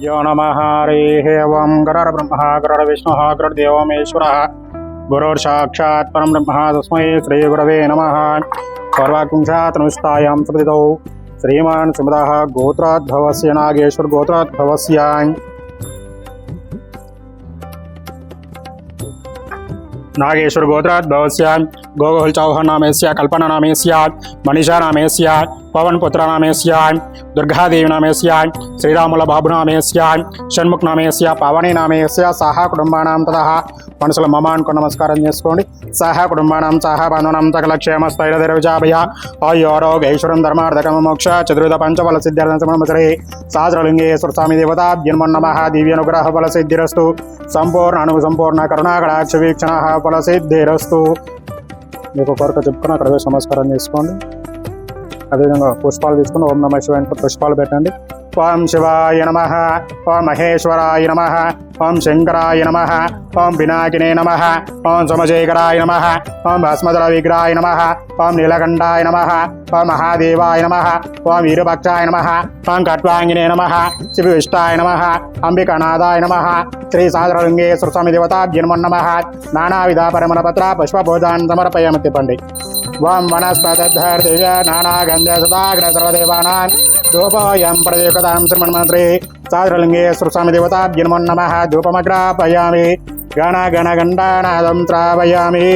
यो नमः। हरिः ओं गुरुर्ब्रह्मः गुरुर्विष्णुः गुरुर्देवमेश्वरः गुरुर्साक्षात् परं ब्रह्म। तस्मै श्रीगुरवे नमः। पर्वाकुंशातनुष्ठायां सुप्रतितौ श्रीमान् सुमदः गोत्राद्भवस्य नागेश्वर गोत्राद्भवस्य। नागेश्वर गोत्राद्भवस्य। गोकुल चौहान नामस्य। कल्पना नामस्य। मनीषा नामस्य। पवनपुत्र नामस्य दुर्गादेवी नामस्य శ్రీరాముల బాబు నామేస్య షణ్ముఖ్ నామేస్య పవని నామేస్య సహా కుటుంబానాం తదహ మనసులో మమ అనుకుని నమస్కారం చేసుకోండి సహా కుటుంబానాం సహా బంధునాం సకల క్షేమ స్థైర్య విజాభయ ఆయోరోగ ఐశ్వరం ధర్మార్థకమ మోక్ష చతుర్విధ పంచఫల సిద్ధ్యర్థం సమసరే సహస్రలింగేశ్వర స్వామి దేవతాభ్యన్మో నమ దివ్యనుగ్రహ ఫల సిద్ధిరస్తు సంపూర్ణ అణు సంపూర్ణ కరుణాకటాక్ష వీక్షణ ఫల సిద్ధిరస్తు మీకు కొరక చెప్పుకుని అక్కడ వేసి నమస్కారం చేసుకోండి అదేవిధంగా పుష్పాలు తీసుకుని ఓం నమ శివాయ పుష్పాలు పెట్టండి. ఓం శివాయ నమ ఓం మహేశ్వరాయ నమ ఓం శంకరాయ నమ ఓం పినాకినే నమ ఓం సోమశేఖరాయ నమ ఓం భస్మధర విగ్రహాయ నమ ఓం నీలకంఠాయ నమ ఓం మహాదేవాయ నమ ఓం వీరభక్షాయ నమ ఓం కట్వాంగినే నమ శివవిష్టాయ నమ అంబికనాథాయ నమ శ్రీ సాగరలింగేశ్వర స్వామి దేవతాభ్యన్మో నమ నానావిధ పరిమళ పత్ర పుష్పభోజాన్ సమర్పయామి తిప్పండి వాం వనస్పతిర్దివ్య నానాగంధ సదాగ్ర సర్వదేవానాన్ ధూపోయం ప్రదీపతాం శ్రీమన్మంత్రి సాగరలింగేశ్వర స్వామి దేవతాభ్యన్మో నమ ధూపమగ్రాపయామి గణ గణ గండానాదం త్రావయామి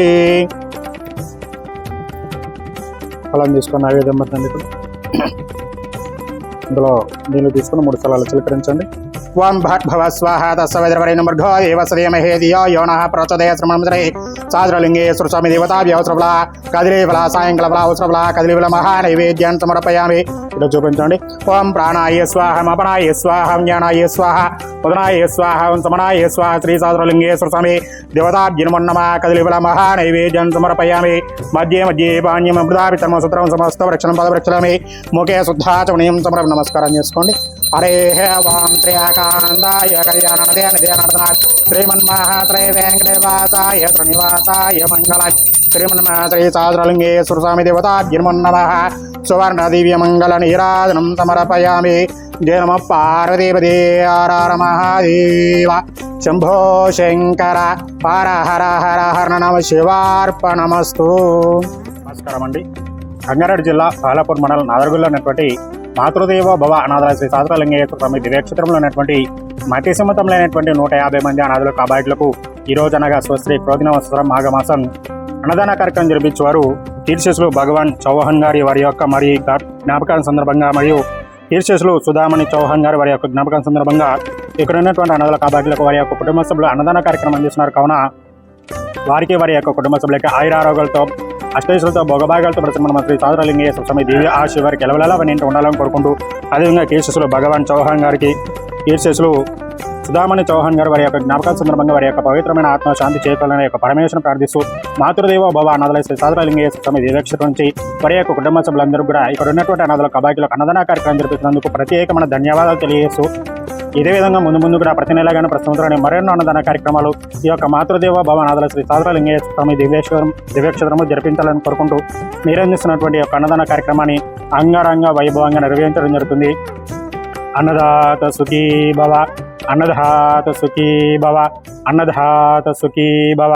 ఫలం తీసుకొని నైవేద్యం పెట్టండి ఇప్పుడు ఇందులో నీళ్ళు తీసుకుని మూడు స్థలాలు చిలకరించండి. ఓం భవ స్వాహ తస్సవేద్రవరేణ మృగో దేవ సదేమహే దియో యోన ప్రచోదయ శ్రమణముద్రే సాద్రలింగేశ్వర స్వామి దేవతా వ్యవసరఫల కదిలే ఫల సాయంకాల ఫల అవసరఫల కదిలే ఫల సమర్పయామి ఇలా చూపించండి ఓం ప్రాణాయ స్వాహం అపనాయ స్వాహం జ్ఞానాయ స్వాహ ఉదనాయ స్వాహ ఓం సమనాయ స్వాహ శ్రీ సాద్రలింగేశ్వర స్వామి దేవతాభ్యనుమన్నమ కదిలే మహానైవేద్యం సమర్పయామి మధ్య మధ్య పాణ్యం అమృతాభితమ సుత్రం సమస్త వృక్షణం పదవృక్షలమి ముఖే శుద్ధాచమనీయం సమర్ప నమస్కారం చేసుకోండి హరే వాం వాం త్రియాకాందాయ కళ్యాణదే నిధ్యానర్దనా శ్రీమన్మహాత్రే వెంకటేవాసాయ శ్రీనివాసాయ మంగళాయ. శ్రీమన్మ శ్రీ సాద్రలింగేశ్వర స్వామి దేవతాభ్యన్మన్నమ సువర్ణ దివ్య మంగళ నీరాజనం సమర్పయామి. జయ నమ పార్వతీపదే ఆరార మహాదేవ. శంభో శంకర హర హర హర హర నమ శివార్పణమస్తు. నమస్కారం అండి రంగారెడ్డి జిల్లా సాలాపూర్ మండలం నాదర్గుల్లో ఉన్నటువంటి మాతృదేవ భవ అనాథాల శ్రీ సాధులింగేశ్వర స్వామి దివ్యక్షేత్రంలో ఉన్నటువంటి మతి సుమతంలోనటువంటి నూట యాభై మంది అనాథుల కాబాయిట్లకు ఈ రోజు అనగా స్వశ్రీ క్రోధినవసరం మాఘమాసం అన్నదాన కార్యక్రమం జరిపించేవారు తీర్చేసులు భగవాన్ చౌహాన్ గారి వారి యొక్క మరి జ్ఞాపకాల సందర్భంగా మరియు తీర్చేసులు సుధామణి చౌహాన్ గారి వారి యొక్క జ్ఞాపకం సందర్భంగా ఇక్కడ ఉన్నటువంటి అనాథుల కాబాయిట్లకు వారి యొక్క కుటుంబ సభ్యులు అన్నదాన కార్యక్రమం చేస్తున్నారు కావున వారికి వారి యొక్క కుటుంబ సభ్యులకి ఆయురారోగ్యాలతో అష్టేశ్వరులతో భోగభాగాలతో ప్రసన్న మంత్రి సాదరలింగేశ్వర స్వామి దివ్య ఆ వారికి ఎలవెలలా వెంట ఉండాలని కోరుకుంటూ అదేవిధంగా కీర్షసులు భగవాన్ చౌహాన్ గారికి కీర్షసులు సుధామణి చౌహాన్ గారు వారి యొక్క జ్ఞాపకాల సందర్భంగా వారి యొక్క పవిత్రమైన ఆత్మ శాంతి చేకూరాలని యొక్క పరమేశ్వరం ప్రార్థిస్తూ మాతృదేవ భవ అనదల శ్రీ సాదరలింగేశ్వర స్వామి దివ్యక్షేత్రం నుంచి వారి యొక్క కుటుంబ సభ్యులందరూ కూడా ఇక్కడ ఉన్నటువంటి అనాథుల కబాయిలకు అన్నదాన కార్యక్రమం జరిపిస్తున్నందుకు ప్రత్యేకమైన ధన్యవాదాలు తెలియజేస్తూ ఇదే విధంగా ముందు ముందు కూడా ప్రతి నెలగానే ప్రతి సంవత్సరాన్ని మరెన్నో అన్నదాన కార్యక్రమాలు ఈ యొక్క మాతృదేవ భవనాథల శ్రీ సాదరలింగేశ్వర స్వామి దివ్యేశ్వరం దివ్యక్షేత్రము జరిపించాలని కోరుకుంటూ మీరందిస్తున్నటువంటి యొక్క అన్నదాన కార్యక్రమాన్ని అంగరంగ వైభవంగా నిర్వహించడం జరుగుతుంది. అన్నదాత సుఖీ భవ అన్నదాత సుఖీ భవ అన్నదాత సుఖీ భవ.